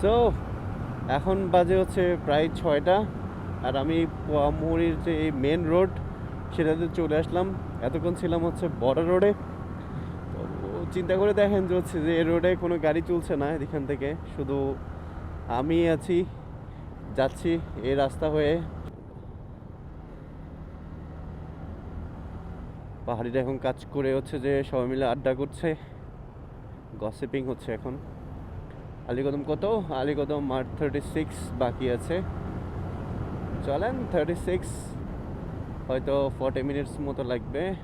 So এখন বাজে হচ্ছে প্রায় ছয়টা, আর আমি পোয়ামুড়ির যে এই মেন রোড সেটাতে চলে আসলাম। এতক্ষণ ছিলাম হচ্ছে বড় রোডে তো চিন্তা করে দেখেন যে হচ্ছে যে এই রোডে কোনো গাড়ি চলছে না এখান থেকে। শুধু আমি আছি, যাচ্ছি এই রাস্তা হয়ে। পাহাড়িরা এখন কাজ করে হচ্ছে যে সবাই মিলে আড্ডা করছে। গসিপিং হচ্ছে এখন। আলিকদম কত? আলিকদম আর থার্টি সিক্স বাকি আছে। চলেন থার্টি সিক্স হয়তো ফর্টি মিনিটস মতো লাগবে।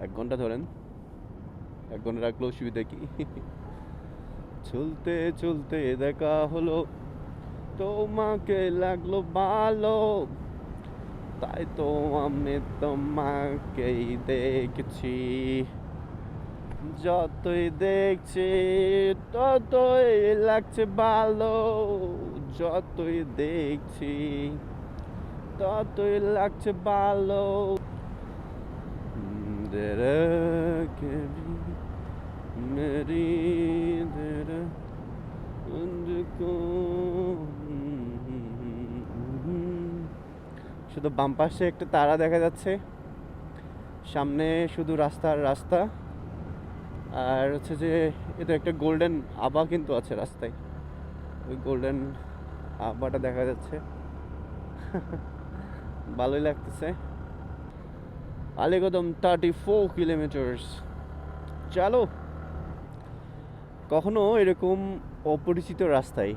এক ঘণ্টা ধরেন। এক ঘণ্টা রাখলেও অসুবিধা কি? চলতে চলতে দেখা হলো। তোমাকে লাগল ভালো। তাই তো আমি তোমাকেই দেখছি। যতই দেখছি, ততই লাগছে ভালো। যতই দেখছি, ততই লাগছে ভালো। মেরি শুধু বাম পাশে একটা তারা দেখা যাচ্ছে। সামনে শুধু রাস্তার রাস্তা। আর হচ্ছে যে এটা একটা গোল্ডেন আবা কিন্তু আছে রাস্তায়। ওই গোল্ডেন আবাটা দেখা যাচ্ছে। ভালোই লাগতেছে। আলিগদম থার্টি ফোর কিলোমিটার্স চলো। কখনো এরকম অপরিচিত রাস্তায়,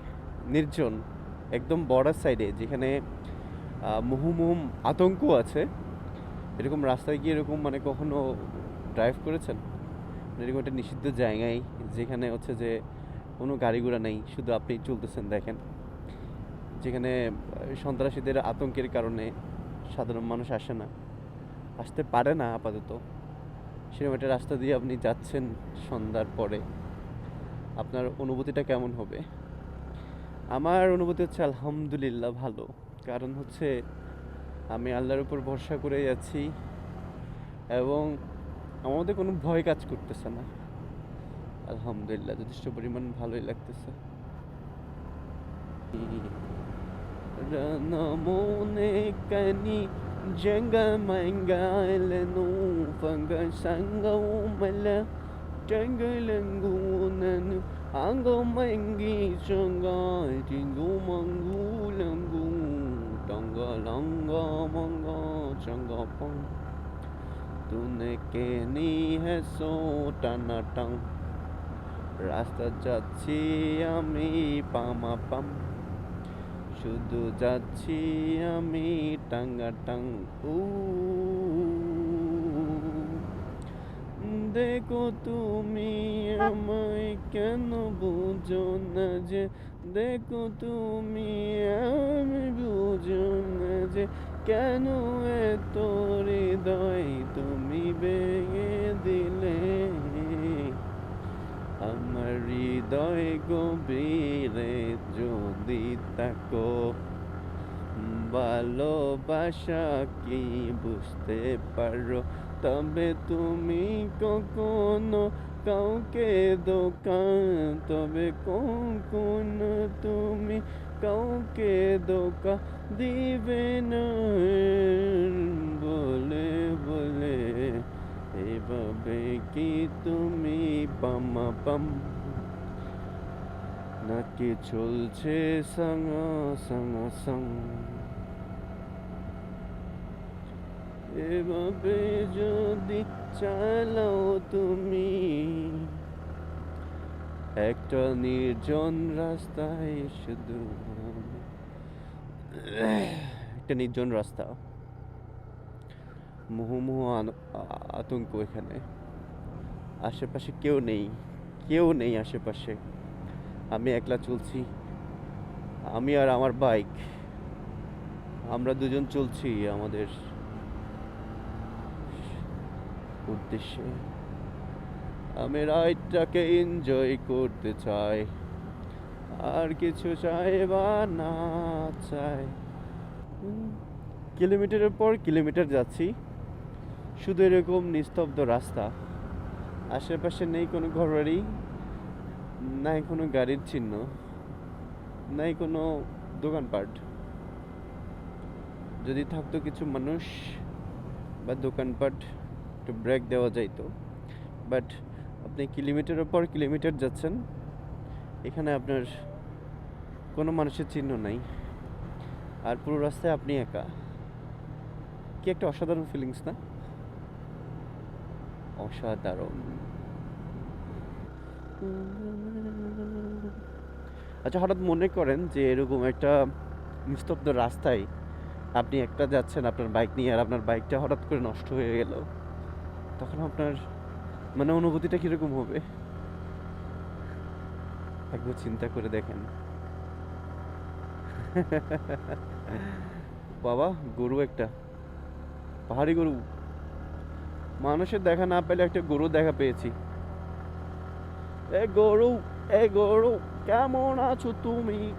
নির্জন, একদম বর্ডার সাইডে যেখানে মুহুমুহুম আতঙ্ক আছে, এরকম রাস্তায় গিয়ে এরকম মানে কখনো ড্রাইভ করেছেন? এরকম একটা নিষিদ্ধ জায়গায় যেখানে হচ্ছে যে কোনো গাড়ি ঘোড়া নেই, শুধু আপনি চলতেছেন দেখেন। যেখানে সন্ত্রাসীদের আতঙ্কের কারণে সাধারণ মানুষ আসে না। আসতে পারে না আপাতত। সেরকম একটা রাস্তা দিয়ে আপনি যাচ্ছেন সন্ধ্যার পরে। আপনার অনুভূতিটা কেমন হবে? আমার অনুভূতি হচ্ছে আলহামদুলিল্লাহ ভালো। কারণ হচ্ছে, আমি আল্লাহর উপর ভরসা করে যাচ্ছি এবং আমাদের কোনো ভয় কাজ করতেছে না। আলহামদুলিল্লাহ, যথেষ্ট পরিমাণ ভালোই লাগতেছে। মনে কানি জঙ্গ মঙ্গলনু ফঙ্গ সঙ্গমল জঙ্গলঙ্গুননু আঙ্গো মঙ্গি সঙ্গাই টিঙ্গু মঙ্গুলঙ্গু টঙ্গলঙ্গ মঙ্গ চঙ্গপং तूने কেনি হে সো টানা রাস্তা যাচ্ছি আমি পামা পাম শুধু যাচ্ছি আমি টাঙ্গা টাং উ দেখো তুমি আমায় কেন বুঝো না যে দেখো তুমি আমি বুঝো না যে কেন এত হৃদয় তুমি ভেঙে দিলে? আমার হৃদয় গভীরে যদি তাকো, ভালোবাসা কি বুঝতে পারো? তবে তুমি কখনো কাউকে দোকান তবে কখনো তুমি কাউকে দোকা দিবে না? বলে বলে, এভাবে কি তুমি পামা পাম নাকি চলছে সঙ্গা সঙ্গা সঙ্গ এভাবে যদি চালাও তুমি, একটা নির্জন রাস্তায় শুধু একটা নির্জন রাস্তা। মুহুমুহু আতঙ্ক এখানে। আশেপাশে কেউ নেই কেউ নেই আশেপাশে। আমি একলা চলছি। আমি আর আমার বাইক। আমরা দুজন চলছি আমাদের উদ্দেশ্যে। আমি রাইডটাকে এনজয় করতে চাই। আর কিছু চাই বা না চাই। কিলোমিটারের পর কিলোমিটার যাচ্ছি। শুধু এরকম নিস্তব্ধ রাস্তা। আশেপাশে নেই কোনো ঘরবাড়ি, নাই কোনো গাড়ির চিহ্ন, নাই কোনো দোকানপাট। যদি থাকতো কিছু মানুষ বা দোকানপাট একটু ব্রেক দেওয়া যাইতো। বাট আপনি কিলোমিটারের পর কিলোমিটার যাচ্ছেন, এখানে আপনার কোনো মানুষের চিহ্ন নাই। আর পুরো রাস্তায় আপনি একা। কি একটা অসাধারণ ফিলিংস না? অসাধারণ। আচ্ছা হঠাৎ মনে করেন যে এরকম একটা নিস্তব্ধ রাস্তায় আপনি একটা যাচ্ছেন আপনার বাইক নিয়ে, আর আপনার বাইকটা হঠাৎ করে নষ্ট হয়ে গেল। তখন আপনার মানে অনুভূতিটা কীরকম হবে? একবার চিন্তা করে দেখেন। বাবা, গরু একটা। পাহাড়ি গরু। মানুষের দেখা না পেলে একটা গরু দেখা পেয়েছি। এ গরু এ গরু, কেমন আছো তুমি?